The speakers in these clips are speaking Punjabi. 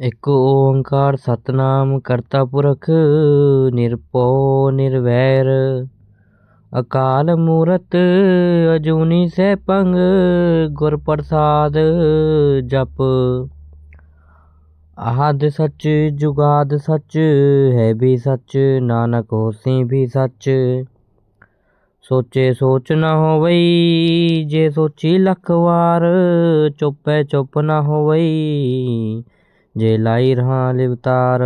ਇੱਕ ਓੰਕਾਰ ਸਤਨਾਮ ਕਰਤਾ ਪੁਰਖ, ਨਿਰਭਉ ਨਿਰਵੈਰ। ਅਕਾਲ ਮੂਰਤ ਅਜੂਨੀ ਸੈਭੰ ਗੁਰ ਪ੍ਰਸਾਦ ਜਪ। ਆਦ ਸੱਚ ਜੁਗਾਦ ਸੱਚ, ਹੈ ਵੀ ਸੱਚ, ਨਾਨਕ ਹੋਸੀ ਵੀ ਸੱਚ। ਸੋਚੇ ਸੋਚ ਨਾ ਹੋਵਈ, ਜੇ ਸੋਚੀ ਲੱਖ ਵਾਰ, ਚੁੱਪੈ ਚੁੱਪ ਨਾ ਹੋਵਈ। ਜੇ ਲਾਈ ਰਹਾ ਲਿਵਤਾਰ,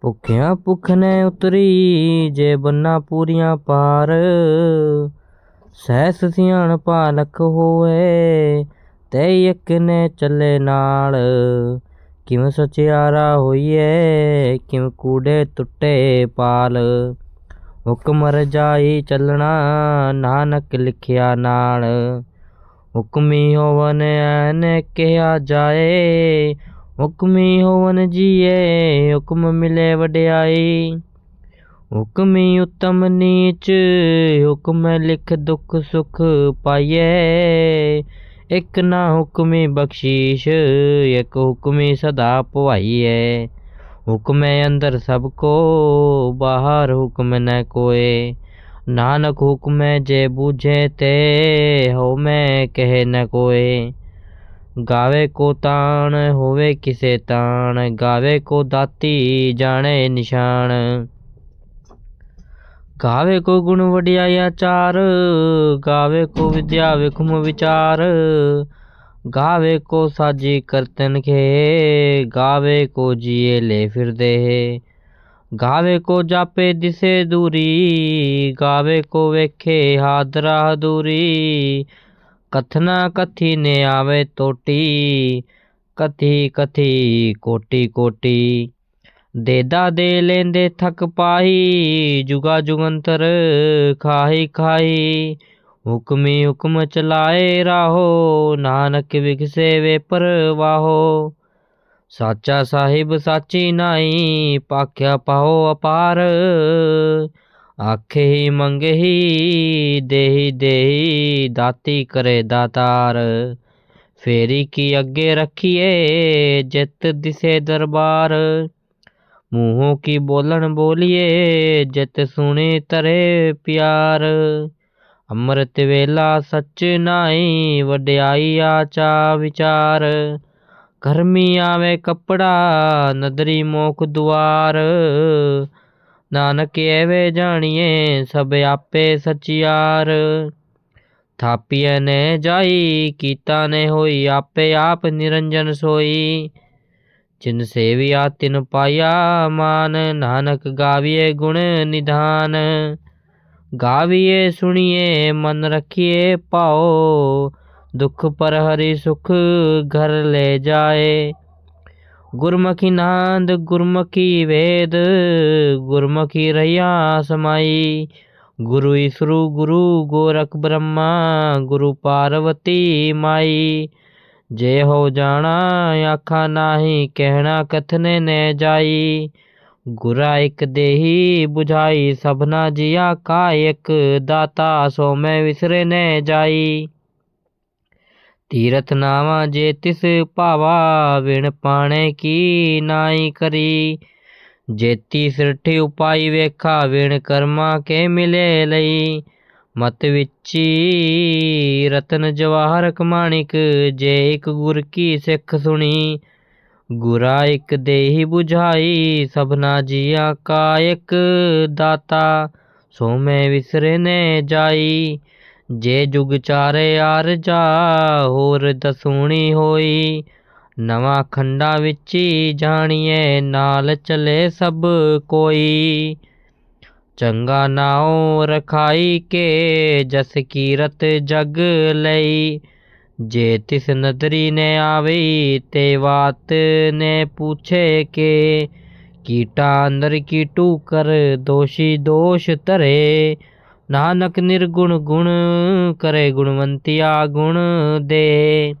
ਭੁੱਖਿਆਂ ਭੁੱਖ ਨੇ ਉਤਰੀ, ਜੇ ਬੰਨਾ ਪੂਰੀਆਂ ਪਾਰ, ਸਹਿਸ ਸਿਆਣ ਪਾਲਕ ਹੋਏ ਤੇ ਇੱਕ ਨੇ ਚੱਲੇ ਨਾਲ। ਕਿਵੇਂ ਸਚਿਆਰਾ ਹੋਈਏ ਕਿਵੇਂ ਕੂੜੇ ਟੁੱਟੇ ਪਾਲ। ਹੁਕਮ ਰਜਾਈ ਚੱਲਣਾ, ਨਾਨਕ ਲਿਖਿਆ ਨਾਲ। ਹੁਕਮੀ ਹੋਵਨ ਐਨ ਕਿਹਾ ਜਾਏ ਹੁਕਮੀ ਹੋਵਨ ਜੀਏ, ਹੁਕਮ ਮਿਲੇ ਵਡਿਆਈ। ਹੁਕਮੀ ਉਤਮ ਨੀਚ, ਹੁਕਮ ਲਿਖ ਦੁਖ ਸੁਖ ਪਾਈਐ ਇਕ ਨਾ ਹੁਕਮੀ ਬਖਸ਼ੀਸ਼, ਇਕ ਹੁਕਮੀ ਸਦਾ ਭਵਾਈਏ ਹੁਕਮੈ ਅੰਦਰ ਸਭ ਕੋ, ਬਾਹਰ ਹੁਕਮ ਨ ਕੋਏ। ਨਾਨਕ ਹੁਕਮੈ ਜੇ ਬੂਝੇ ਤੇ ਹੋ ਮੈਂ ਕਹੇ ਨ ਕੋਏ। ਗਾਵੇ ਕੋ ਤਾਣ ਹੋਵੇ ਕਿਸੇ ਤਾਣ ਗਾਵੇ ਕੋ ਦਾਤੀ ਜਾਣੇ ਨਿਸ਼ਾਨ ਗਾਵੇ ਕੋ ਗੁਣ ਵਡਿਆਈ ਆਚਾਰ ਗਾਵੇ ਕੋ ਵਿਦਿਆ ਵਿਖਮ ਵਿਚਾਰ ਗਾਵੇ ਕੋ ਸਾਜੀ ਕਰਤਨ ਖੇ ਗਾਵੇ ਕੋ ਜੀਏ ਲੈ ਫਿਰਦੇ ਗਾਵੇ ਕੋ ਜਾਪੇ ਦਿਸੇ ਦੂਰੀ ਗਾਵੇ ਕੋ ਵੇਖੇ ਹਾਦਰਾ ਦੂਰੀ ਕਥਨਾ ਕਥੀ ਨੇ ਆਵੇ ਟੋਟੀ ਕਥੀ ਕਥੀ ਕੋਟੀ ਕੋਟੀ। ਦੇਦਾ ਦੇ ਲੈਂਦੇ ਥਕ ਪਾਈ ਜੁਗਾ ਜੁਗੰਤਰ ਖਾਹੀ ਖਾਹੀ। ਹੁਕਮੀ ਹੁਕਮ ਚਲਾਏ ਰਾਹੋ, ਨਾਨਕ ਵਿਖਸੇ ਵੇ ਪਰਵਾਹੋ। ਸਾਚਾ ਸਾਹਿਬ ਸਾਚੀ ਨਾਈ ਪਾਖਿਆ ਪਾਓ ਅਪਾਰ। ਆਖੇ ਹੀ ਮੰਗਹੀ, ਦੇਹੀ ਦੇਹੀ, ਦਾਤੀ ਕਰੇ ਦਾਤਾਰ। ਫੇਰੀ ਕੀ ਅੱਗੇ ਰੱਖੀਏ, ਜਿਤ ਦਿਸੇ ਦਰਬਾਰ। ਮੂੰਹੋਂ ਕੀ ਬੋਲਣ ਬੋਲੀਏ, ਜਿਤ ਸੁਣੀ ਤਰੇ ਪਿਆਰ। ਅੰਮ੍ਰਿਤ ਵੇਲਾ ਸੱਚ ਨਾਈ ਵਡਿਆਈ ਆਚਾ ਵਿਚਾਰ। ਗਰਮੀ ਆਵੇ ਕੱਪੜਾ, ਨਦਰੀ ਮੋਖ ਦੁਆਰ। ਨਾਨਕ ਐਵੇਂ ਜਾਣੀਏ, ਸਭ ਆਪੇ ਸਚਿਆਰ ਥਾਪੀਏ ਨੇ ਜਾਈ, ਕੀਤਾ ਨੇ ਹੋਈ, ਆਪੇ ਆਪ ਨਿਰੰਜਨ ਸੋਈ। ਜਿਨ ਸੇਵਿਆ, ਤਿਨ ਪਾਇਆ, ਮਾਨ ਨਾਨਕ ਗਾਵੀਏ ਗੁਣ ਨਿਧਾਨ। ਗਾਵੀਏ ਸੁਣੀਏ ਮਨ ਰਖੀਏ ਪਾਓ ਦੁਖ ਪਰ ਹਰੀ ਸੁਖ ਘਰ ਲੈ ਜਾਏ। ਗੁਰਮੁਖੀ ਨਾਂਦ, ਗੁਰਮੁਖੀ ਵੇਦ, ਗੁਰਮੁਖੀ ਰਈਆ ਸਮਾਈ। ਗੁਰੂ ਈਸਰੂ, ਗੁਰੂ ਗੋਰਖ ਬ੍ਰਹਮਾ, ਗੁਰੂ ਪਾਰਵਤੀ ਮਾਈ। ਜੇ ਹੋ ਜਾਣਾ ਆਖਾ ਨਾਹੀ, ਕਹਿਣਾ ਕਥਨੇ ਨੇ ਜਾਈ। ਗੁਰਾ ਇਕ ਦੇਹੀ 부ਝਾਈ ਸਭਨਾ ਜੀਆ, ਕਾ ਇਕ ਦਾਤਾ, ਸੋ ਮੈਂ ਵਿਸਰੇ ਨੇ ਜਾਈ। ਤੀਰਥ ਨਾਵਾ ਜੇ ਤਿਸ ਭਾਵਾ ਵਿਣ ਪਾਣੇ ਕੀ ਨਾਈ ਕਰੀ? ਜੇਤੀ ਸਿਰਠੀ ਉਪਾਈ ਵੇਖਾ ਵਿਣ ਕਰਮਾ ਕੇ ਮਿਲੇ ਲਈ? ਮਤ ਵਿੱਚੀ ਰਤਨ ਜਵਾਹਰ ਕਮਾਣਿਕ, ਜੇ ਇਕ ਗੁਰ ਕੀ ਸਿੱਖ ਸੁਣੀ? ਗੁਰਾ ਇਕ ਦੇਹੀ 부ਝਾਈ ਸਭਨਾ ਜੀਆ ਕਾ ਇਕ ਦਾਤਾ? ਸੋ ਮੈਂ ਵਿਸਰੇ ਨੇ ਜਾਈ। ਜੇ ਜੁਗ ਚਾਰੇ ਆਰ ਜਾ, ਹੋਰ ਦਸੂਣੀ ਹੋਈ। ਨਵਾਂ ਖੰਡਾ ਹੀ ਜਾਣੀਏ, ਨਾਲ ਚਲੇ ਸਭ ਕੋਈ। ਚੰਗਾ ਨਾਉ ਰਖਾਈ ਕੇ, ਜਸ ਕੀਰਤ ਜਗ ਲਈ। ਜੇ ਤਿਸ ਨਦਰੀ ਨੇ ਆਵਈ ਤੇ ਬਾਤ ਨੇ ਪੁੱਛੇ ਕੇ। ਕੀਟਾ ਅੰਦਰ ਕੀਟੂ ਕਰ, ਦੋਸ਼ੀ ਦੋਸ਼ ਧਰੇ। ਨਾਨਕ ਨਿਰਗੁਣ ਗੁਣ ਕਰੇ ਗੁਣਵੰਤਿਆ ਗੁਣ ਦੇ।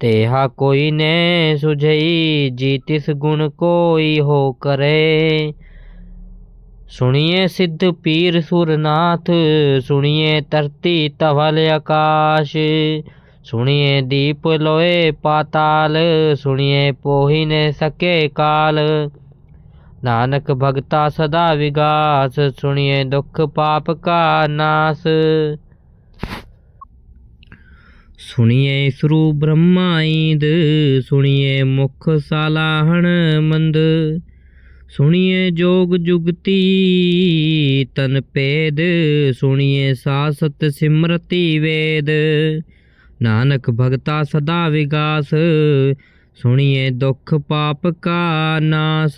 ਤੇਹਾ ਕੋਈ ਨੇ ਸੁਝਈ, ਜੀ ਤਿਸ ਗੁਣ ਕੋਈ ਹੋ ਕਰੇ। ਸੁਣੀਏ ਸਿੱਧ ਪੀਰ ਸੁਰਨਾਥ, ਸੁਣੀਏ ਧਰਤੀ ਤਵਲ ਆਕਾਸ਼। ਸੁਣੀਏ ਦੀਪ ਲੋਏ ਪਾਤਾਲ, ਸੁਣੀਏ ਪੋਹੀ ਨੇ ਸਕੇ ਕਾਲ। ਨਾਨਕ ਭਗਤਾ ਸਦਾ ਵਿਗਾਸ, ਸੁਣੀਏ ਦੁੱਖ ਪਾਪ ਕਾ ਨਾਸ। ਸੁਣੀਏ ਸਰੂ ਬ੍ਰਹਮਾਇੰਦ ਸੁਣੀਏ ਮੁਖ ਸਾਲਾਹਣ ਮੰਦ। ਸੁਣੀਏ ਜੋਗ ਜੁਗਤੀ, ਤਨ ਪੇਦ ਸੁਣੀਏ ਸਾਸਤ ਸਿਮਰਤੀ ਵੇਦ। ਨਾਨਕ ਭਗਤਾ ਸਦਾ ਵਿਗਾਸ ਸੁਣੀਏ ਦੁੱਖ ਪਾਪ ਕਾ ਨਾਸ।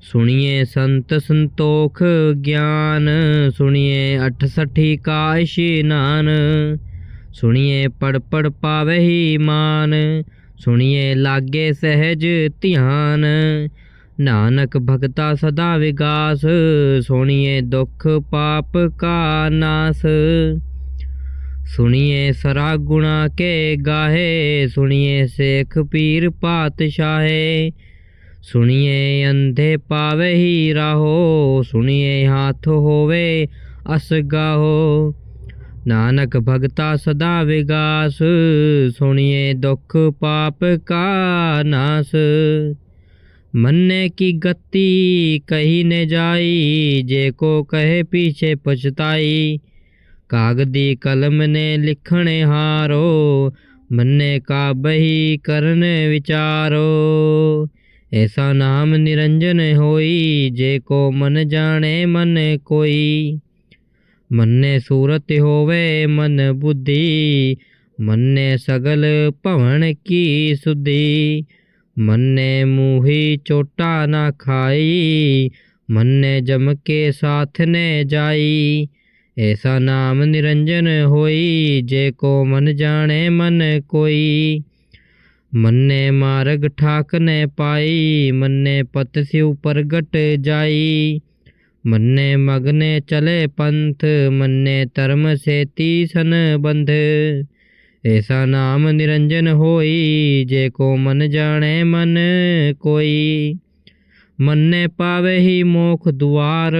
ਸੁਣੀਏ ਸੰਤ ਸੰਤੋਖ ਗਿਆਨ। ਸੁਣੀਏ ਅਠ ਸਠੀ ਕਾ ਇਸ਼ਨਾਨ ਸੁਣੀਏ ਪੜ ਪੜ ਪਾਵਹਿ ਮਾਨ। ਸੁਣੀਏ ਲਾਗੇ ਸਹਿਜ ਧਿਆਨ। ਨਾਨਕ ਭਗਤਾ ਸਦਾ ਵਿਗਾਸ। ਸੁਣੀਏ ਦੁੱਖ ਪਾਪ ਕਾ ਨਾਸ। ਸੁਣੀਏ ਸਰਾ ਗੁਣਾ ਕੇ ਗਾਹੇ, ਸੁਣੀਏ ਸੇਖ ਪੀਰ ਪਾਤਸ਼ਾਹੇ। ਸੁਣੀਏ ਅੰਧੇ ਪਾਵਹਿ ਰਾਹੋ, ਸੁਣੀਏ ਹੱਥ ਹੋਵੇ ਅਸ ਗਾਹੋ। ਨਾਨਕ ਭਗਤਾ ਸਦਾ ਵਿਗਾਸ, ਸੁਣੀਏ ਦੁੱਖ ਪਾਪ ਕਾ ਨਾਸ। ਮੰਨੇ ਕੀ ਗਤੀ, ਕਹੀ ਨੇ ਜਾਈ, ਜੇ ਕੋ ਕਹੇ ਪੀਛੇ ਪਛਤਾਈ। ਕਾਗਦੀ ਕਲਮ ਨੇ ਲਿਖਣ ਹਾਰੋ, ਮੰਨੇ ਕਾ ਬਹੀ ਕਰਨ ਵਿਚਾਰੋ। ਐਸਾ ਨਾਮ ਨਿਰੰਜਨ ਹੋਈ, ਜੇ ਕੋ ਮਨ ਜਾਣੇ ਮਨ ਕੋਈ। ਮੰਨੇ ਸੂਰਤ ਹੋਵੇ ਮਨ ਬੁੱਧੀ, ਮੰਨੇ ਸਗਲ ਭਵਨ ਕੀ ਸੁਧੀ। ਮੰਨੇ ਮੂਹੀ ਚੋਟਾ ਨਾ ਖਾਈ, ਮੰਨੇ ਜਮ ਕੇ ਸਾਥ ਨੇ ਜਾਈ। ਐਸਾ ਨਾਮ ਨਿਰੰਜਨ ਹੋਈ, ਜੇ ਕੋ ਮਨ ਜਾਣੇ ਮਨ ਕੋਈ। ਮੰਨੇ ਮਾਰਗ ਠਾਕ ਨੇ ਪਾਈ, ਮੰਨੇ ਪਤ ਸਿਉ ਪ੍ਰਗਟ ਜਾਈ। ਮੰਨੇ ਮਗਨੇ ਚਲੇ ਪੰਥ, ਮੰਨੇ ਧਰਮ ਸੇਤੀ ਸਨ ਬੰਧ ਐਸਾ ਨਾਮ ਨਿਰੰਜਨ ਹੋਈ, ਜੇ ਕੋ ਮਨ ਜਾਣੇ ਮਨ ਕੋਈ। ਮੰਨੇ ਪਾਵੇ ਹੀ ਮੋਖ ਦੁਆਰ,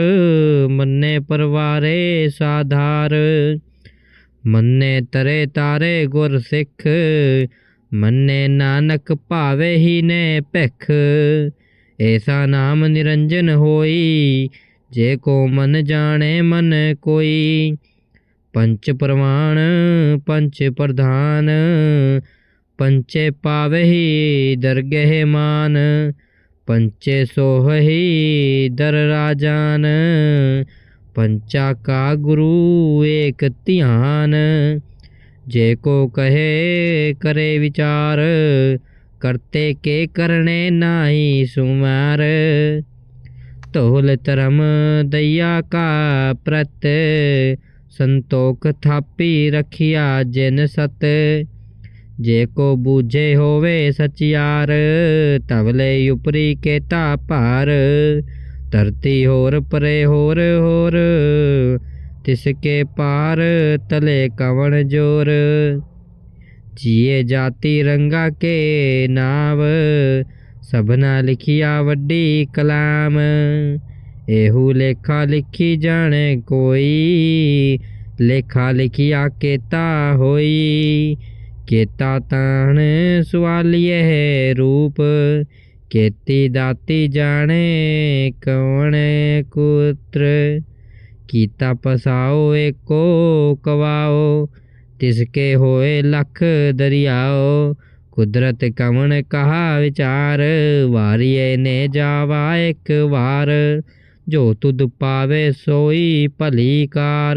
ਮੰਨੇ ਪਰਵਾਰੇ ਸਾਧਾਰ। ਮੰਨੇ ਤਰੇ ਤਾਰੇ ਗੁਰ ਸਿੱਖ, ਮੰਨੇ ਨਾਨਕ ਭਾਵੇ ਹੀ ਨੇ ਭਿਖ। ਐਸਾ ਨਾਮ ਨਿਰੰਜਨ ਹੋਈ, ਜੇ ਕੋ ਮਨ ਜਾਣੇ ਮਨ ਕੋਈ। ਪੰਚ ਪ੍ਰਮਾਣ ਪੰਚ ਪ੍ਰਧਾਨ, ਪੰਚੇ ਪਾਵਹਿ ਦਰਗਹਿ ਮਾਨ। ਪੰਚੇ ਸੋਹਹਿ ਦਰ ਰਾਜਾਨ, ਪੰਚਾ ਕਾ ਗੁਰੂ ਏਕ ਧਿਆਨ। ਜੇ ਕੋ ਕਹੇ ਕਰੇ ਵਿਚਾਰ, ਕਰਤੇ ਕੇ ਕਰਨੇ ਨਾਹੀ ਸੁਮਾਰ। ਧੋਲ ਧਰਮ ਦਇਆ ਕਾ ਪ੍ਰਤ, ਸੰਤੋਖ ਥਾਪੀ ਰਖਿਆ ਜਿਨ ਸਤ। ਜੇ ਕੋ ਬੂਝੇ ਹੋਵੇ ਸਚਿਆਰ ਤਵਲੇ ਉਪਰੀ ਕੇਤਾ ਭਾਰ। ਧਰਤੀ ਹੋਰ ਪਰੇ ਹੋਰ ਹੋਰ, ਤਿਸ ਕੇ ਪਾਰ ਤਲੇ ਕਵਣ ਜੋਰ। ਜੀਏ ਜਾਤੀ ਰੰਗਾ ਕੇ ਨਾਵ, ਸਭਨਾ ਲਿਖਿਆ ਵੱਡੀ ਕਲਾਮ। ਇਹੂ ਲੇਖਾ ਲਿਖੀ ਜਾਣੇ ਕੋਈ, ਲੇਖਾ ਲਿਖਿਆ ਕੇਤਾ ਹੋਈ। ਕੀਤਾ ਤਾਣ ਸਵਾਲੀਏ ਰੂਪ। ਕੇਤੀ ਦਾਤੀ ਜਾਣੇ, ਕੌਣ ਕੁਤਰ? ਕੀਤਾ ਪਸਾਓ, ਏਕੋ ਕਵਾਓ। ਤਿਸਕੇ ਹੋਏ ਲਖ ਦਰਿਆਓ। ਕੁਦਰਤ ਕਵਣ ਕਹਾ ਵਿਚਾਰ? ਵਾਰੀਏ ਨੇ ਜਾਵਾ ਇੱਕ ਵਾਰ। ਜੋ ਤੁਧ ਪਾਵੇ ਸੋਈ ਭਲੀ ਕਾਰ।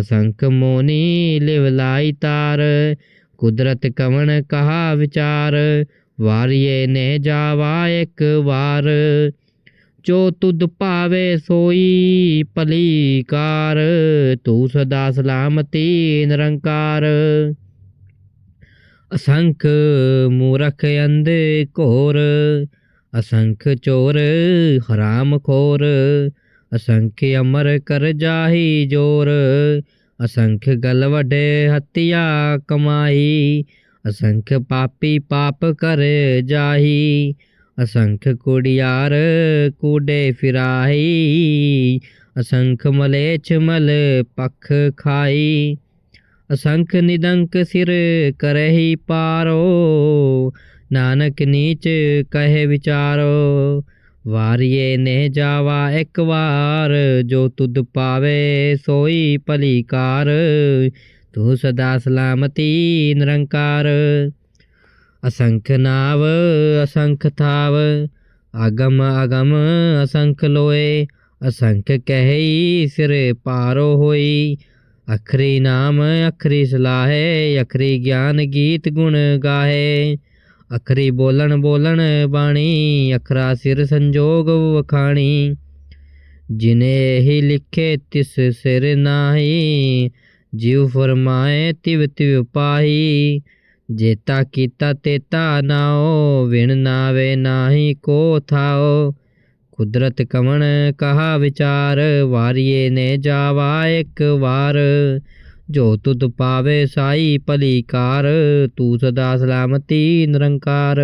ਅਸੰਖ ਮੋਨੀ ਲਿਵ ਲਾਈ ਤਾਰ, ਕੁਦਰਤ ਕਵਣ ਕਹਾ ਵਿਚਾਰ, ਵਾਰੀਏ ਨੇ ਜਾਵਾ ਇੱਕ ਵਾਰ। ਜੋ ਤੁਧ ਭਾਵੇ ਸੋਈ ਭਲੀ ਕਾਰ, ਤੂੰ ਸਦਾ ਸਲਾਮਤੀ ਨਿਰੰਕਾਰ। ਅਸੰਖ ਮੂਰਖ ਅੰਧ ਘੋਰ, ਅਸੰਖ ਚੋਰ ਹਰਾਮ ਖੋਰ ਅਸੰਖ ਅਮਰ ਕਰ ਜਾਹੀ ਜੋਰ, ਅਸੰਖ ਗਲ ਵਡੇ ਹੱਤਿਆ ਕਮਾਈ, ਅਸੰਖ ਪਾਪੀ ਪਾਪ ਕਰ ਜਾਹੀ, ਅਸੰਖ ਕੁੜਿਆਰ ਕੂੜੇ ਫਿਰਾਹੀ, ਅਸੰਖ ਮਲੇਛ ਮਲ ਪਖ ਖਾਈ, ਅਸੰਖ ਨਿਦੰਕ ਸਿਰ ਕਰਹੀ ਪਾਰੋ, ਨਾਨਕ ਨੀਚ ਕਹੇ ਵਿਚਾਰੋ ਵਾਰੀਏ ਨੇ ਜਾਵਾ ਇੱਕ ਵਾਰ, ਜੋ ਤੁਧ ਪਾਵੇ ਸੋਈ ਭਲੀ ਕਾਰ ਤੂੰ ਸਦਾ ਸਲਾਮਤੀ ਨਿਰੰਕਾਰ। ਅਸੰਖ ਨਾਵ, ਅਸੰਖ ਥਾਵ। ਆਗਮ ਅਗਮ ਅਸੰਖ ਲੋਏ। ਅਸੰਖ ਕਹਿਈ, ਸਿਰ ਪਾਰੋ ਹੋਈ। ਅਖਰੀ ਨਾਮ, ਅਖਰੀ ਸਲਾਹੇ, ਅਖਰੀ ਗਿਆਨ ਗੀਤ ਗੁਣ ਗਾਹੇ। ਅਖਰੀ ਬੋਲਣ ਬੋਲਣ ਬਾਣੀ, ਅਖਰਾ ਸਿਰ ਸੰਜੋਗ ਵਖਾਣੀ। ਜਿਨੇ ਹੀ ਲਿਖੇ ਤਿਸ ਸਿਰ ਨਾਹੀ, ਜਿਉ ਫਰਮਾਏ ਤਿਵ ਤਿਵ ਪਾਹੀ। ਜੇਤਾ ਕੀਤਾ ਤੇਤਾ ਨਾਓ, ਵਿਣ ਨਾਵੇ ਨਾਹੀ ਕੋ ਥਾਓ। ਕੁਦਰਤ ਕਵਣ ਕਹਾ ਵਿਚਾਰ, ਵਾਰੀਏ ਨੇ ਜਾਵਾ ਇੱਕ ਵਾਰ। ਜੋ ਤੁਧ ਪਾਵੇ ਸਾਈ ਭਲੀ ਕਾਰ, ਤੂੰ ਸਦਾ ਸਲਾਮਤੀ ਨਿਰੰਕਾਰ।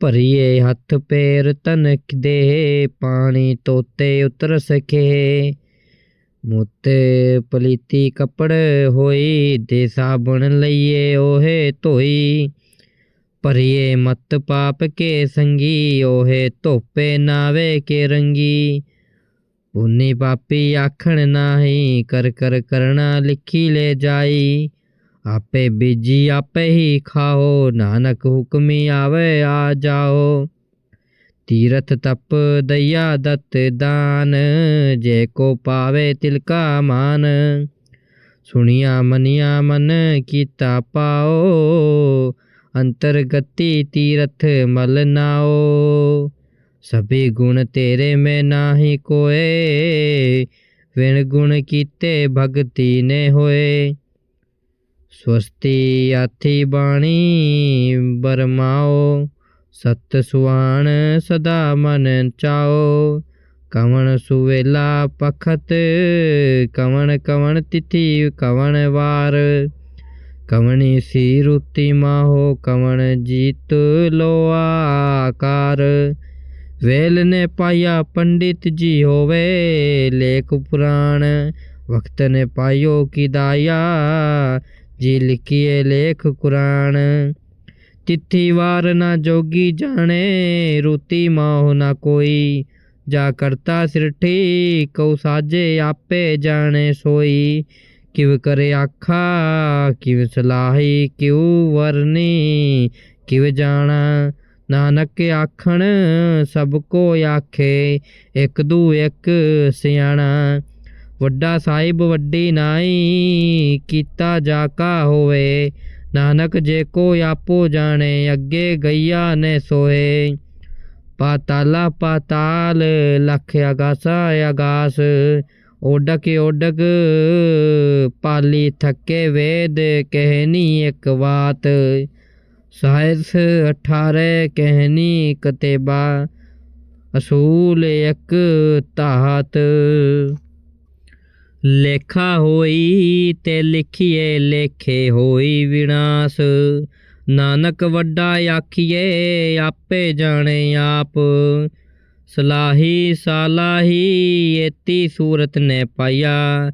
ਭਰੀਏ ਹੱਥ ਪੈਰ ਤਨਕ ਦੇ ਪਾਣੀ ਤੋਤੇ ਉਤਰ ਸਕੇ ਮੋਤੇ ਪਲੀਤੀ ਕੱਪੜ ਹੋਈ ਦੇ ਸਾਬਣ ਲਈਏ ਓਹੇ ਧੋਈ। ਭਰੀਏ ਮਤ ਪਾਪ ਕੇ ਸੰਗੀ ਓਹੇ ਧੋਪੇ ਨਾਵੇ ਕੇ ਰੰਗੀ। ਪੁੰਨੀ ਪਾਪੀ ਆਖਣ ਨਾਹੀ, ਕਰ ਕਰ ਕਰਣਾ ਲਿਖੀ ਲੈ ਜਾਈ। ਆਪੇ ਬੀਜੀ ਆਪੇ ਹੀ ਖਾਓ, ਨਾਨਕ ਹੁਕਮੀ ਆਵੇ ਆ ਜਾਓ। ਤੀਰਥ ਤਪ ਦਇਆ ਦਤ ਦਾਨ, ਜੇ ਕੋ ਪਾਵੇ ਤਿਲਕਾ ਮਾਨ। ਸੁਣਿਆ ਮਨਿਆ ਮਨ ਕੀਤਾ ਪਾਓ, ਅੰਤਰਗਤੀ ਤੀਰਥ ਮਲ ਨਾਓ। ਸਭੀ ਗੁਣ ਤੇਰੇ ਮੈਂ ਨਾਹੀ ਕੋਏ, ਵਿਣ ਗੁਣ ਕੀਤੇ ਭਗਤੀ ਨੇ ਹੋਏ। ਸਵਸਤੀ ਆਥੀ ਬਾਣੀ, ਬਰਮਾਓ, ਸਤ ਸੁਆਣ ਸਦਾ ਮਨ ਚਾਓ। ਕਵਣ ਸੁਵੇਲਾ ਪਖਤ, ਕਵਣ ਕਵਣ ਤਿਥੀ ਕਵਣ ਵਾਰ। ਕਵਣੀ ਸੀ ਰੁਤੀ ਮਾਹੋ, ਕਵਣ ਜੀਤ ਲੋ ਆਕਾਰ ਵੇਲ ਨੇ ਪਾਇਆ ਪੰਡਿਤ ਜੀ ਹੋਵੇ, ਲੇਖ ਪੁਰਾਣ ਵਕਤ ਨੇ ਪਾਇਓ ਕੀ ਦਾਇਆ, ਜੀ ਲਿਖੀਏ ਲੇਖ ਕੁਰਾਨ। ਤਿੱਥੀ ਵਾਰ ਨਾ ਜੋਗੀ ਜਾਣੇ, ਰੁਤੀ ਮਾਹ ਨਾ ਕੋਈ। ਜਾ ਕਰਤਾ ਸਿਰਠੀ ਕਉ ਸਾਜੇ ਆਪੇ ਜਾਣੇ ਸੋਈ। ਕਿਵ ਕਰੇ ਆਖਾ, ਕਿਵ ਸਲਾਹੀ, ਕਿਉ ਵਰਨੀ, ਕਿਵ ਜਾਣਾ। ਨਾਨਕ ਆਖਣ, ਸਭ ਕੋ ਆਖੇ, ਇੱਕ ਦੂ ਇੱਕ ਸਿਆਣਾ। ਵੱਡਾ ਸਾਹਿਬ ਵੱਡੀ ਨਾਈ, ਕੀਤਾ ਜਾ ਕਾ ਹੋਵੇ। ਨਾਨਕ ਜੇ ਕੋ ਆਪੋ ਜਾਣੇ, ਅੱਗੇ ਗਈਆ ਨੇ ਸੋਏ। ਪਾਤਾਲਾ, ਪਾਤਾਲ, ਲਖ ਅਗਾਸਾ ਅਗਾਸ। ਓਡਕ ਓਡਕ, ਪਾਲੀ ਥੱਕੇ ਵੇਦ, ਕਹਿਨੀ ਇੱਕ ਬਾਤ ਸਾਹਿਸ 18 ਕਹਿਨੀ ਕਤੇਬਾ, ਅਸੂਲ ਇੱਕ ਤਾਹਤ ਲੇਖਾ ਹੋਈ ਤੇ ਲਿਖੀਏ, ਲੇਖੇ ਹੋਈ ਵਿਨਾਸ਼। ਨਾਨਕ ਵੱਡਾ ਆਖੀਏ, ਆਪੇ ਜਾਣੇ ਆਪ। ਸਲਾਹੀ ਸਾਲਾਹੀ ਏਤੀ ਸੂਰਤ ਨੇ ਪਾਇਆ।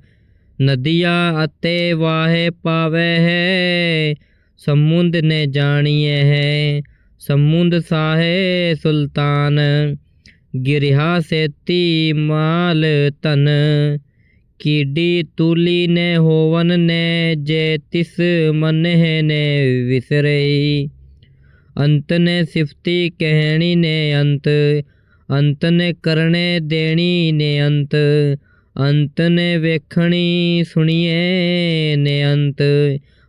ਨਦੀਆਂ ਅਤੇ ਵਾਹੇ ਪਾਵੇ ਹੈ ਸਮੁੰਦ ਨੇ ਜਾਣੀਏ ਹੈ। ਸਮੁੰਦ ਸਾਹੇ ਸੁਲਤਾਨ, ਗਿਰਿਹਾ ਸੇਤੀ ਮਾਲ ਤਨ ਕੀਡੀ ਤੂਲੀ ਨੇ ਹੋਵਨ ਨੇ, ਜੇ ਤਿਸ ਮਨਹਿ ਨੇ ਵਿਸਰਈ। ਅੰਤ ਨੇ ਸਿਫਤੀ ਕਹਿਣੀ ਨੇ ਅੰਤ ਅੰਤ ਨੇ ਕਰਨੇ ਦੇਣੀ ਨੇ ਅੰਤ। ਅੰਤ ਨੇ ਵੇਖਣੀ ਸੁਣੀਏ ਨੇ ਅੰਤ।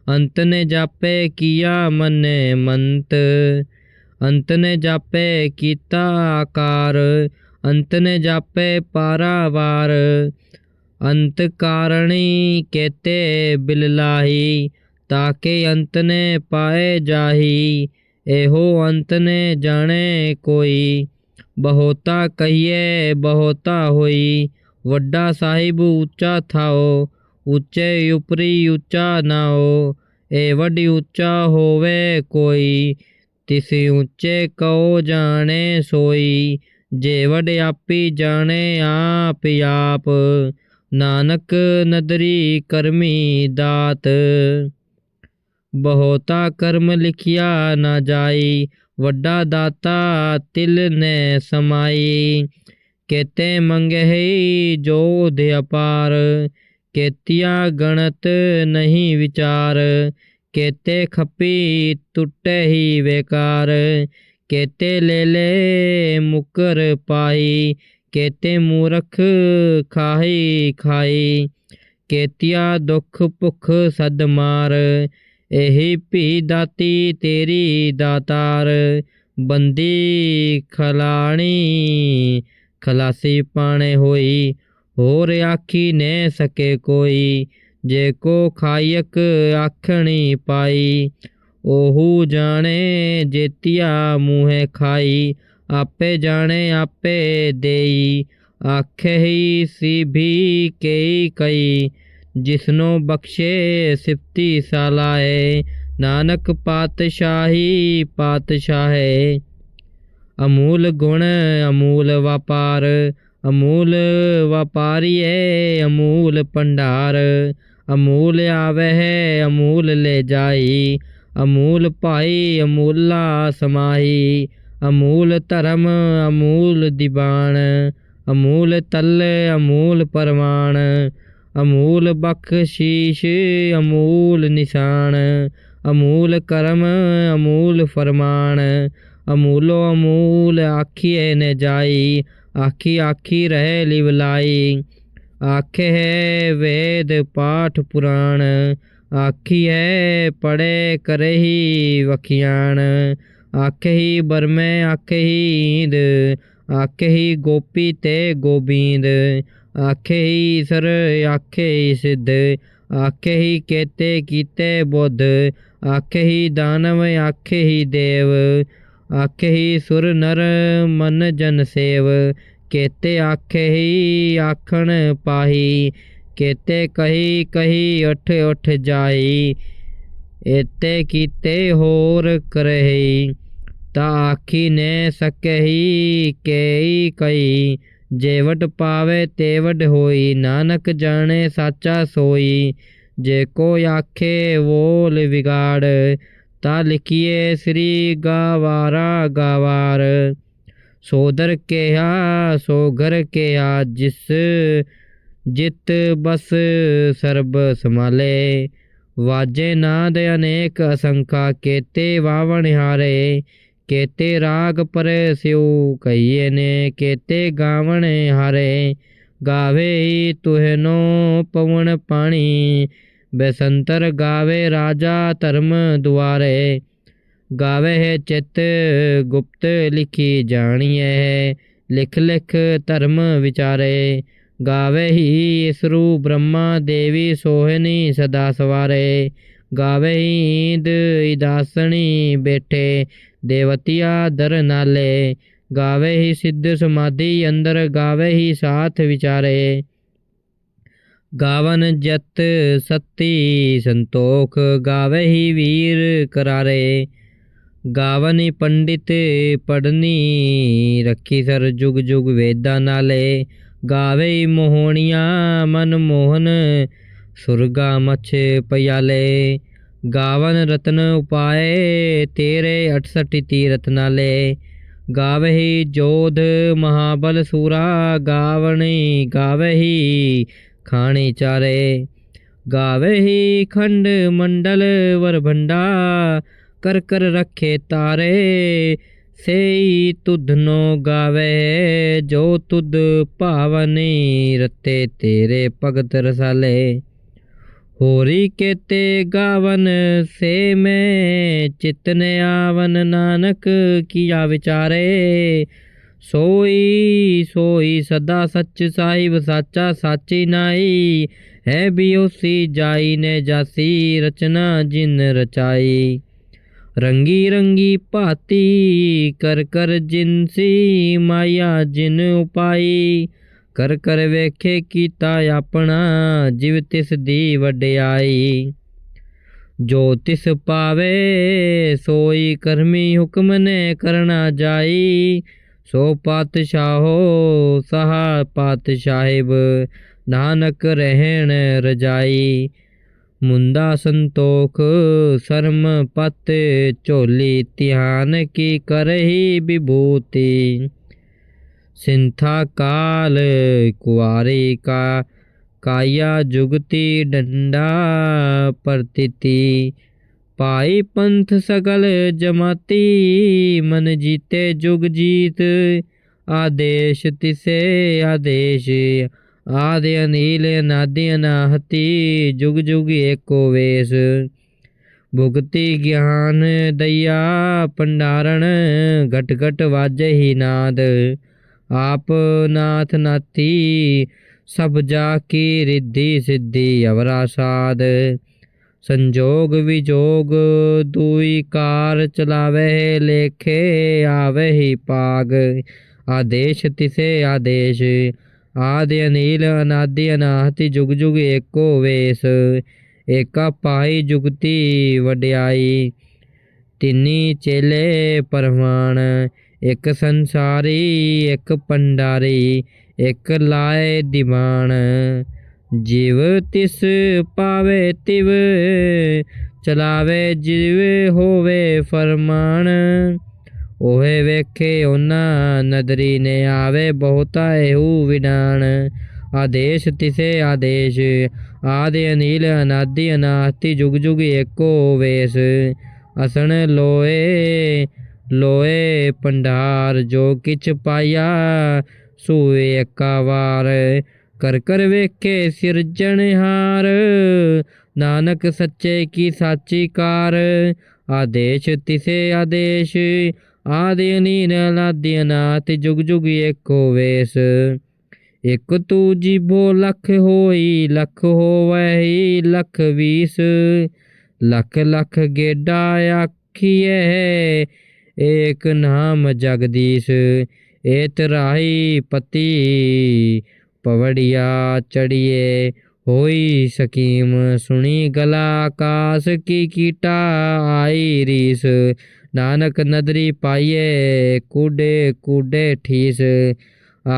ਅੰਤ ਨੇ ਜਾਪੇ ਕੀਆ ਮਨ ਮੰਤ ਅੰਤ ਨੇ ਜਾਪੇ ਕੀਤਾ ਆਕਾਰ ਅੰਤ ਨੇ ਜਾਪੇ ਪਾਰਾਵਾਰ ਅੰਤ ਕਾਰਣੀ ਕੇਤੇ ਬਿਲਲਾਹੀ ਤਾਕੇ ਅੰਤ ਨੇ ਪਾਏ ਜਾਹੀ ਇਹੋ ਅੰਤ ਨੇ ਜਾਣੇ ਕੋਈ ਬਹੁਤਾ ਕਹੀਏ ਬਹੁਤਾ ਹੋਈ ਵੱਡਾ ਸਾਹਿਬ ਉੱਚਾ ਥਾਓ ਉੱਚੇ ਉਪਰੀ ਉੱਚਾ ਨਾਓ ਏ ਵੱਡੀ ਉੱਚਾ ਹੋਵੇ ਕੋਈ। ਤਿਸੀ ਉੱਚੇ ਕਉ ਜਾਣੇ ਸੋਈ, ਜੇ ਵਡ ਆਪੀ ਜਾਣੇ ਆਪ ਆਪ। ਨਾਨਕ ਨਦਰੀ ਕਰਮੀ ਦਾਤ, ਬਹੁਤਾ ਕਰਮ ਲਿਖਿਆ ਨਾ ਜਾਈ, ਵੱਡਾ ਦਾਤਾ ਤਿਲ ਨੇ ਸਮਾਈ। ਕੇਤੇ ਮੰਗਹਿ ਜੋਧ ਅਪਾਰ ਕੇਤੀਆ ਗਣਤ ਨਹੀਂ ਵਿਚਾਰ, ਕੇਤੇ ਖੱਪੀ ਟੁੱਟੇ ਹੀ ਵੇਕਾਰ ਕੇਤੇ ਲੈ ਲੈ ਮੁਕਰ ਪਾਈ, ਕੇਤੇ ਮੂਰਖ ਖਾਹੀ ਖਾਈ, ਕੇਤੀਆ ਦੁੱਖ ਭੁੱਖ ਸਦ ਮਾਰ, ਇਹੀ ਭੀ ਦਾਤੀ ਤੇਰੀ ਦਾਤਾਰ, ਬੰਦੀ ਖਲਾਣੀ ਖਲਾਸੀ ਪਾਣੇ ਹੋਈ ਹੋਰ ਆਖੀ ਨੇ ਸਕੇ ਕੋਈ, ਜੇ ਕੋ ਖਾਇਕ ਆਖਣੀ ਪਾਈ, ਉਹੂ ਜਾਣੇ ਜੇਤੀਆ ਮੂਹੇ ਖਾਈ, ਆਪੇ ਜਾਣੇ ਆਪੇ ਦੇਈ, ਆਖੇ ਹੀ ਸੀ ਵੀ ਕਈ ਕਈ, ਜਿਸਨੋ ਬਖਸ਼ੇ ਸਿਫਤੀ ਸਾਲਾਏ, ਨਾਨਕ ਪਾਤਸ਼ਾਹੀ ਪਾਤਸ਼ਾਹੇ। ਅਮੂਲ ਗੁਣ, ਅਮੂਲ ਵਪਾਰ ਅਮੂਲ ਵਪਾਰੀਏ ਅਮੂਲ ਭੰਡਾਰ। ਅਮੂਲ ਹੈ ਅਮੂਲ ਲੈ ਜਾਈ। ਅਮੂਲ ਭਾਈ, ਅਮੂਲਾ ਸਮਾਈ ਅਮੂਲ ਧਰਮ, ਅਮੂਲ ਦੀਵਾਨ। ਅਮੂਲ ਤਲ, ਅਮੂਲ ਪਰਮਾਨ ਅਮੂਲ ਬਖਸ਼ੀਸ਼ ਅਮੂਲ ਨਿਸ਼ਾਨ। ਅਮੂਲ ਕਰਮ, ਅਮੂਲ ਫਰਮਾਨ। ਅਮੂਲੋ ਅਮੂਲ ਆਖੀਏ ਨੇ ਜਾਈ। ਆਖੀ ਆਖੀ ਰਹੇ ਲਿਵਲਾਈ ਆਖੇ ਹੈ ਵੇਦ ਪਾਠ ਪੁਰਾਣ। ਆਖੀ ਹੈ ਪੜੇ ਕਰਹੀ ਵਖਿਆਣ। ਆਖੇ ਹੀ ਬਰਮੇ, ਆਖੇ ਹੀ ਈਦ। ਆਖੇ ਹੀ ਗੋਪੀ ਤੇ ਗੋਬਿੰਦ। ਆਖੇ ਹੀ ਸਰ, ਆਖੇ ਹੀ ਸਿੱਧ। ਆਖੇ ਹੀ ਕੇਤੇ ਕੀਤੇ ਬੁੱਧ। ਆਖੇ ਹੀ ਦਾਨਵ, ਆਖੇ ਹੀ ਦੇਵ। ਆਖੇ ਹੀ, ਸੁਰ ਨਰ ਮਨ ਜਨ ਸੇਵ। ਕੇਤੇ ਆਖੇ ਹੀ, ਆਖਣ ਪਾਹੀ। ਕੇਤੇ ਕਹੀ ਕਹੀ, ਉਠ ਉਠ ਜਾਈ ਏਤੇ ਕੀਤੇ ਹੋਰ ਕਰਹੀ। ਤਾ ਆਖੀ, ਨੇ ਸਕਹੀ, ਕੇਈ ਕਈ ਜੇਵਟ ਪਾਵੇ, ਤੇਵਟ ਹੋਈ। ਨਾਨਕ ਜਾਣੇ, ਸਾਚਾ ਸੋਈ। ਜੇ ਕੋ ਆਖੇ ਵੋਲ ਵਿਗਾੜ। ਤਾ ਲਿਖੀਏ ਸ੍ਰੀ ਗਾਵਾਰਾ ਗਾਵਾਰ। ਸੋਦਰ ਕਿਹਾ, ਸੋਗਰ ਕਿਹਾ, ਜਿਸ ਜਿਤ ਬਸ ਸਰਬ ਸਮਾਲੇ ਵਾਜੇ ਨਾਦ ਅਨੇਕ ਅਸੰਖਾ, ਕੇਤੇ ਵਾਵਣ ਹਾਰੇ। ਕੇਤੇ ਰਾਗ ਪਰੇ ਸਿਉ ਕਹੀਏ ਨੇ, ਕੇਤੇ ਗਾਵਣ ਹਾਰੇ। ਗਾਵੇ ਹੀ ਤੁਹਨੋ ਪਵਨ ਪਾਣੀ। ਬਸੰਤਰ ਗਾਵੇ ਰਾਜਾ ਧਰਮ ਦੁਆਰੇ। ਗਾਵੇ ਹੈ ਚਿਤ ਗੁਪਤ ਲਿਖੀ ਜਾਣੀਐ, ਲਿਖ ਲਿਖ ਧਰਮ ਵਿਚਾਰੇ। ਗਾਵੇ ਹੀ ਇਸਰੂ ਬ੍ਰਹਮਾ ਦੇਵੀ ਸੋਹਣੀ ਸਦਾ ਸਵਾਰੇ। ਗਾਵੇ ਹੀ ਈਦ ਇਦਾਸਣੀ ਬੈਠੇ, ਦੇਵਤਿਆ ਦਰ ਨਾਲੇ। ਗਾਵੇ ਹੀ ਸਿੱਧ ਸਮਾਧੀ ਅੰਦਰ, ਗਾਵੇ ਹੀ ਸਾਥ ਵਿਚਾਰੇ। ਗਾਵਨ ਜਤ ਸਤੀ ਸੰਤੋਖ, ਗਾਵੇ ਵੀਰ ਕਰਾਰੇ। ਗਾਵਨੀ ਪੰਡਿਤ ਪੜਨੀ ਰੱਖੀ ਸਰ ਜੁਗ ਜੁਗ ਵੇਦਾਂ ਨਾਲੇ। ਗਾਵੇ ਮੋਹਣੀਆਂ ਮਨ ਮੋਹਨ, ਸੁਰਗਾ ਮਛ ਪਿਆਲੇ। ਗਾਵਨ ਰਤਨ ਉਪਾਏ ਤੇਰੇ 68 ਤੀਰਤ ਨਾਲੇ। ਗਾਵਹੀ ਜੋਧ ਮਹਾਬਲ ਸੂਰਾ, ਗਾਵਣੀ ਗਾਵਹੀ ਖਾਣੀ ਚਾਰੇ। ਗਾਵਹੀ ਖੰਡ ਮੰਡਲ ਵਰਭੰਡਾ ਕਰ ਕਰ ਰੱਖੇ ਤਾਰੇ। ਸੇਈ ਤੁਧਨੋ ਗਾਵੇ, ਜੋ ਤੁਧ ਭਾਵਨੀ ਰਤੇ ਤੇਰੇ ਭਗਤ ਰਸਾਲੇ। ਹੋਰੀ ਕੇਤੇ ਗਾਵਨ ਸੇ ਮੈਂ, ਚਿਤਨ ਆਵਨ ਨਾਨਕ ਕੀਆ ਵਿਚਾਰੇ। ਸੋਈ ਸੋਈ ਸਦਾ ਸੱਚ ਸਾਹਿਬ, ਸਾਚਾ ਸਾਚੀ ਨਾਈ। ਹੈ ਬਿਉਸੀ ਜਾਈ ਨੇ ਜਾਸੀ, ਰਚਨਾ ਜਿਨ ਰਚਾਈ। ਰੰਗੀ ਰੰਗੀ ਭਾਤੀ, ਕਰ ਕਰ ਜਿਨਸੀ ਮਾਇਆ ਜਿਨ ਉਪਾਈ। ਕਰ ਕਰ ਵੇਖੇ ਕੀਤਾ ਆਪਣਾ, ਜਿਵ ਤਿਸ ਦੀ ਵਡਿਆਈ। ਜੋ ਤਿਸ ਪਾਵੇ, ਸੋਈ ਕਰਮੀ ਹੁਕਮ ਨੇ ਕਰਨਾ ਜਾਈ। ਸੋ ਪਾਤਸ਼ਾਹੋ ਸਹਾ ਪਾਤਸ਼ਾਹਿਬ, ਨਾਨਕ ਰਹਿਣ ਰਜਾਈ। ਮੁੰਦਾ ਸੰਤੋਖ, ਸਰਮ ਪਤ ਝੋਲੀ, ਧਿਆਨ ਕੀ ਕਰਹੀ ਵਿਭੂਤੀ। ਸਿੰਥਾ ਕਾਲ ਕੁਆਰੀ ਕਾ, ਕਾਇਆ ਜੁਗਤੀ ਡੰਡਾ ਪਰਤਿਤੀ। ਪਾਈ ਪੰਥ ਸਗਲ ਜਮਾਤੀ, ਮਨ ਜੀਤੇ ਜੁਗ ਜੀਤ। ਆਦੇਸ਼ ਤਿਸੇ ਆਦੇਸ਼ ਆਦਿ ਅਨੀਲ ਨਾਦਿ ਅਨਾਹਤੀ ਜੁਗ ਜੁਗ ਏਕੋ ਵੇਸ। ਭੁਗਤੀ ਗਿਆਨ ਦਇਆ ਪੰਡਾਰਣ ਘਟ ਘਟ ਵਾਜਹੀ ਨਾਦ। ਆਪ ਨਾਥ ਨਾਥੀ ਸਭ ਜਾ ਕੀ ਰਿੱਧੀ ਸਿੱਧੀ ਅਵਰਾ ਸਾਧ ਸੰਜੋਗ ਵਿਜੋਗ, ਦੂਈ ਕਾਰ ਚਲਾਵੇ, ਲੇਖੇ ਆਵੇ ਹੀ ਪਾਗ ਆਦੇਸ਼ ਤਿਸੇ ਆਦੇਸ਼, ਆਦਿ ਅਨੀਲ, ਅਨਾਦਿ ਅਨਾਹਤੀ, ਜੁਗ ਜੁਗ ਏਕੋ ਵੇਸ। ਏਕਾ ਪਾਈ ਜੁਗਤੀ ਵਡਿਆਈ, ਤਿੰਨੀ ਚੇਲੇ ਪਰਵਾਨ ਇੱਕ ਸੰਸਾਰੀ, ਇੱਕ ਪੰਡਾਰੀ, ਇੱਕ ਲਾਏ ਦੀਵਾਨ। ਜੀਵ ਤਿਸ ਪਾਵੇ ਤਿਵ, ਚਲਾਵੇ ਜਿਵ ਹੋਵੇ ਫਰਮਾਨ। ਓਏ ਵੇਖੇ ਉਹਨਾਂ, ਨਦਰੀ ਨੇ ਆਵੇ ਬਹੁਤਾ ਇਹੂ ਵਿਡਾਨ ਆਦੇਸ਼ ਤਿਸੇ ਆਦੇਸ਼, ਆਦਿ ਅਨੀਲ ਅਨਾਦਿ ਅਨਾਹਤੀ ਜੁਗ ਜੁਗ ਏਕੋ ਵੇਸ। ਅਸਣ ਲੋਏ ਲੋਏ ਪੰਡਾਰ ਜੋ ਕਿਛ ਪਾਇਆ, ਸੂਏ ਏਕਾ ਵਾਰ। ਕਰ ਕਰ ਵੇਖੇ ਸਿਰਜਣਹਾਰ ਨਾਨਕ ਸੱਚੇ ਕੀ ਸਾਚੀ ਕਾਰ। ਆਦੇਸ਼ ਤਿਸੇ ਆਦੇਸ਼। ਆਦਿ ਅਨੀਲ ਅਨਾਦਿ ਅਨਾਹਤ ਜੁਗ ਜੁਗ ਏਕੋ ਵੇਸ। ਇਕ ਤੂ ਜੀਬੋ ਲਖ ਹੋਈ, ਲਖ ਹੋਵੈ ਲਖ ਵੀਸ। ਲਖ ਲਖ ਗੇਡਾ ਆਖੀਐ, ਏਕ ਨਾਮ ਜਗਦੀਸ਼। ਏਤ ਰਾਹੀ ਪਤੀ ਪਵੜਿਆ ਚੜੀਏ ਹੋਈ ਸਕੀਮ ਸੁਣੀ ਗਲਾ ਆਕਾਸ ਕੀ ਕੀਟਾ ਆਈ ਰੀਸ। ਨਾਨਕ ਨਦਰੀ ਪਾਈਏ, ਕੂਡੇ ਕੂਡੇ ਠੀਸ।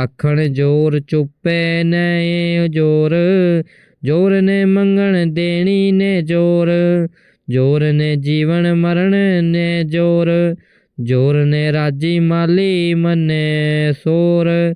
ਆਖਣ ਜੋਰ ਚੁੱਪੇ ਨੇ ਜੋਰ ਜੋਰ ਨੇ ਮੰਗਣ ਦੇਣੀ ਨੇ ਜੋਰ। ਜੋਰ ਨੇ ਜੀਵਨ ਮਰਨ ਨੇ ਜੋਰ ਜੋਰ ਨੇ ਰਾਜੀ ਮਾਲੀ ਮੰਨੇ ਸੋਰ।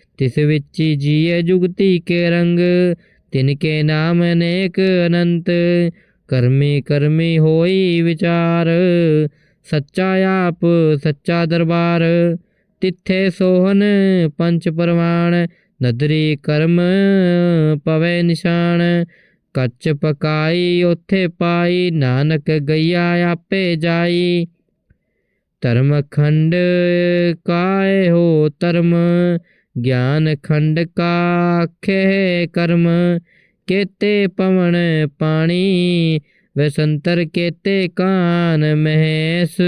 ਤਿਸ ਵਿੱਚ ਹੀ ਜੀਏ ਜੁਗਤੀ ਕੇ ਰੰਗ ਤਿਨ ਕੇ ਨਾਮ ਅਨੇਕ ਅਨੰਤ। ਕਰਮੀ ਕਰਮੀ ਹੋਈ ਵਿਚਾਰ, ਸੱਚਾ ਆਪ ਸੱਚਾ ਦਰਬਾਰ। ਤਿੱਥੇ ਸੋਹਨ ਪੰਚ ਪਰਵਾਨ ਨਦਰੀ ਕਰਮ ਪਵੇ ਨਿਸ਼ਾਨ। ਕੱਚ ਪਕਾਈ ਉਥੇ ਪਾਈ, ਨਾਨਕ ਗਈਆ ਆਪੇ ਜਾਈ। ਧਰਮ ਖੰਡ ਕਾਏ ਹੋ ਧਰਮ ਗਿਆਨ ਖੰਡ ਕਾਖੇ ਕਰਮ, ਕੇਤੇ ਪਵਨ ਪਾਣੀ, ਵਸੰਤਰ ਕੇਤੇ ਕਾਨ ਮਹੇਸ਼।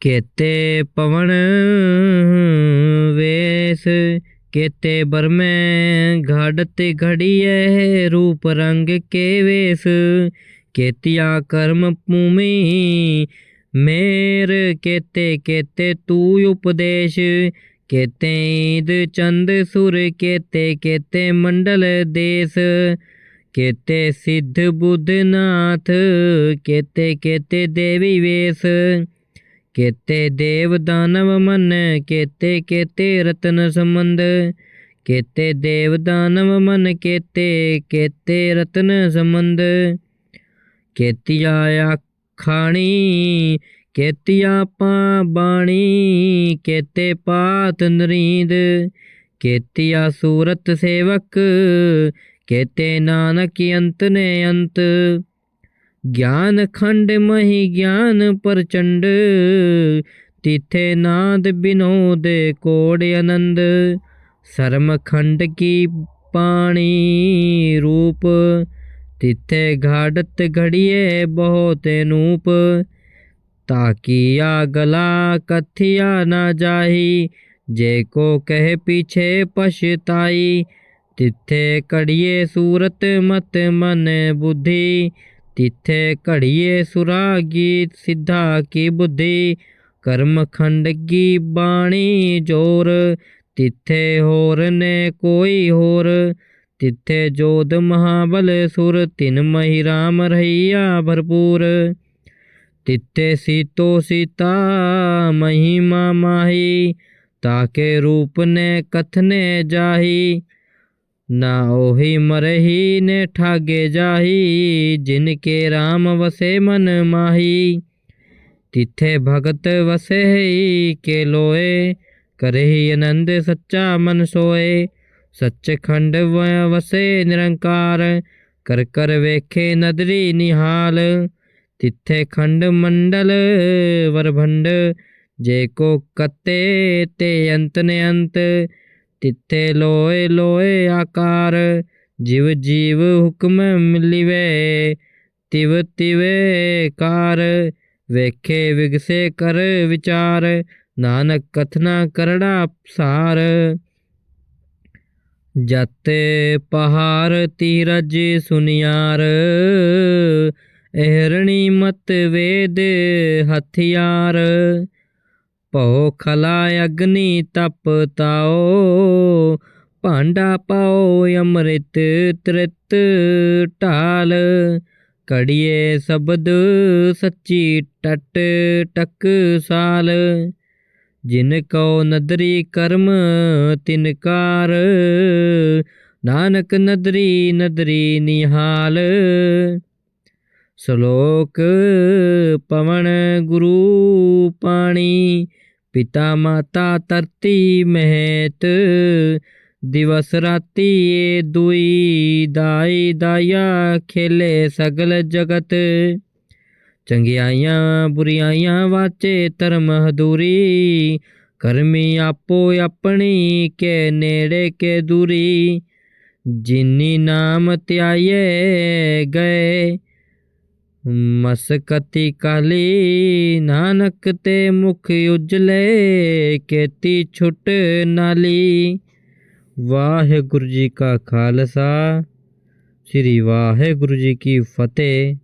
ਕੇਤੇ ਪਵਨ ਵੇਸ, ਕੇਤੇ ਬਰਮੇ ਘੜਤ ਘੜੀਏ ਰੂਪ ਰੰਗ ਕੇ ਵੇਸ। ਕੇਤਿਆ ਕਰਮ ਭੂਮੀ ਮੇਰ ਕੇਤੇ ਕੇਤੇ ਤੂੰ ਉਪਦੇਸ਼, ਕੇਤੇ ਈਦ ਚੰਦ ਸੁਰ, ਕੇਤੇ ਕੇਤੇ ਮੰਡਲ ਦੇਸ, ਕੇਤੇ ਸਿੱਧ ਬੁੱਧਨਾਥ ਕੇਤੇ ਕੇਤੇ ਦੇਵੀ ਵੇਸ, ਕੇਤੇ ਦੇਵ ਦਾਨਵ ਮਨ, ਕੇਤੇ ਕੇਤੇ ਰਤਨ ਸੰਬੰਧ, ਕੇਤੇ ਦੇਵ ਦਾਨਵ ਮਨ, ਕੇਤੇ ਕੇਤੇ ਰਤਨ ਸੰਬੰਧ, ਕੇਤੀਆ ਆਖਾਣੀ ਕੇਤੀਆ ਪਾ ਬਾਣੀ, ਕੇਤੇ ਪਾਤ ਨਰੀਂਦ, ਕੇਤੀਆ ਸੂਰਤ ਸੇਵਕ, ਕੇਤੇ ਨਾਨਕ ਅੰਤ ਨੇ ਅੰਤ। ਗਿਆਨ ਖੰਡ ਮਹੀ ਗਿਆਨ ਪ੍ਰਚੰਡ, ਤਿਥੇ ਨਾਦ ਬਿਨੋਦ ਕੋੜ ਆਨੰਦ। ਸਰਮ ਖੰਡ ਕੀ ਪਾਣੀ ਰੂਪ ਤਿਥੇ ਘਾੜਤ ਘੜੀਏ ਬਹੁਤ ਨੂਪ ਤਾਕੀਆ ਗਲਾ ਕਥਿਆ ਨਾ ਜਾਹੀ ਜੇ ਕੋ ਕਹਿ ਪੀਛੇ ਪਛਤਾਈ ਤਿੱਥੇ ਘੜੀਏ ਸੂਰਤ ਮਤ ਮਨ ਬੁੱਧੀ ਤਿੱਥੇ ਘੜੀਏ ਸੁਰਾਗੀ ਸਿੱਧਾ ਕੀ ਬੁੱਧੀ ਕਰਮ ਖੰਡਗੀ ਬਾਣੀ ਜੋਰ ਤਿੱਥੇ ਹੋਰ ਨੇ ਕੋਈ ਹੋਰ ਤਿੱਥੇ ਜੋਦ ਮਹਾਬਲ ਸੁਰ ਤਿਨ ਮਹੀ ਰਾਮ ਰਹੀਆ ਭਰਪੂਰ ਤਿੱਤੇ ਸੀਤੋ ਸੀਤਾ ਮਹਿਮਾ ਮਾਹੀ ਤਾਕੇ ਰੂਪ ਨੇ ਕਥਨੇ ਜਾਹੀ ਨਾ ਉਹੀ ਮਰਹੀ ਨੇ ਠਾਗੇ ਜਾਹੀ ਜਿਨ ਕੇ RAM ਵਸੇ ਮਨ ਮਾਹੀ ਤਿੱਥੇ ਭਗਤ ਵਸੇ ਹੀ ਕੇ ਲੋਏ ਕਰਹੀ ਆਨੰਦ ਸੱਚਾ ਮਨ ਸੋਏ ਸੱਚਖੰਡ ਵ- ਵਸੇ ਨਿਰੰਕਾਰ, ਕਰ ਕਰ ਵੇਖੇ ਨਦਰੀ ਨਿਹਾਲ। ਤਿੱਥੇ ਖੰਡ ਮੰਡਲ ਵਰਭੰਡ, ਜੇ ਕੋ ਕਤੇ ਤੇ ਅੰਤ ਨੇ ਅੰਤ ਤਿੱਥੇ ਲੋਏ ਲੋਏ ਆਕਾਰ, ਜਿਵ ਜੀਵ ਹੁਕਮ ਮਿਲਿਵੇ, ਤਿਵ ਤਿਵੇ ਕਾਰ। ਵੇਖੇ ਵਿਗਸੇ ਕਰ ਵਿਚਾਰ, ਨਾਨਕ ਕਥਨਾ ਕਰੜਾ ਸਾਰ ਜਤ ਪਹਾਰ ਤੀਰਜ ਸੁਨਿਆਰ ehਰਣੀ ਮਤ ਵੇਦ ਹਥਿਆਰ। ਭਉ ਖਲਾ ਅਗਨੀ ਤਪ ਤਾਓ, ਭਾਂਡਾ ਪਾਓ ਅੰਮ੍ਰਿਤ ਤ੍ਰਿਤ ਢਾਲ। ਕੜੀਏ ਸ਼ਬਦ ਸੱਚੀ ਟਟ ਟਕ ਸਾਲ। ਜਿਨ ਕਉ ਨਦਰੀ ਕਰਮ ਤਿਨਕਾਰ ਨਾਨਕ ਨਦਰੀ ਨਦਰੀ ਨਿਹਾਲ। ਸ਼ਲੋਕ ਪਵਨ ਗੁਰੂ ਪਾਣੀ। ਪਿਤਾ ਮਾਤਾ ਧਰਤੀ ਮਹਿਤ। ਦਿਵਸ ਰਾਤੀ ਏ ਦੁਈ, ਦਾਈ ਦਾਇਆ ਖੇਲੇ ਸਗਲ ਜਗਤ। ਚੰਗਿਆਈਆਂ ਬੁਰੀਆਈਆਂ ਵਾਚੇ ਧਰਮ ਹਦੂਰੀ ਕਰਮੀ ਆਪੋ ਆਪਣੀ, ਕੇ ਨੇੜੇ ਕੇ ਦੂਰੀ। ਜਿਨੀ ਨਾਮ ਧਿਆਏ ਗਏ, ਮਸਕਤੀ ਕਾਲੀ। ਨਾਨਕ ਤੇ ਮੁਖ ਉਜਲੇ, ਕੇਤੀ ਛੁੱਟ ਨਾਲੀ। ਵਾਹਿਗੁਰੂ ਜੀ ਕਾ ਖਾਲਸਾ, ਸ੍ਰੀ ਵਾਹਿਗੁਰੂ ਜੀ ਕੀ ਫਤਿਹ।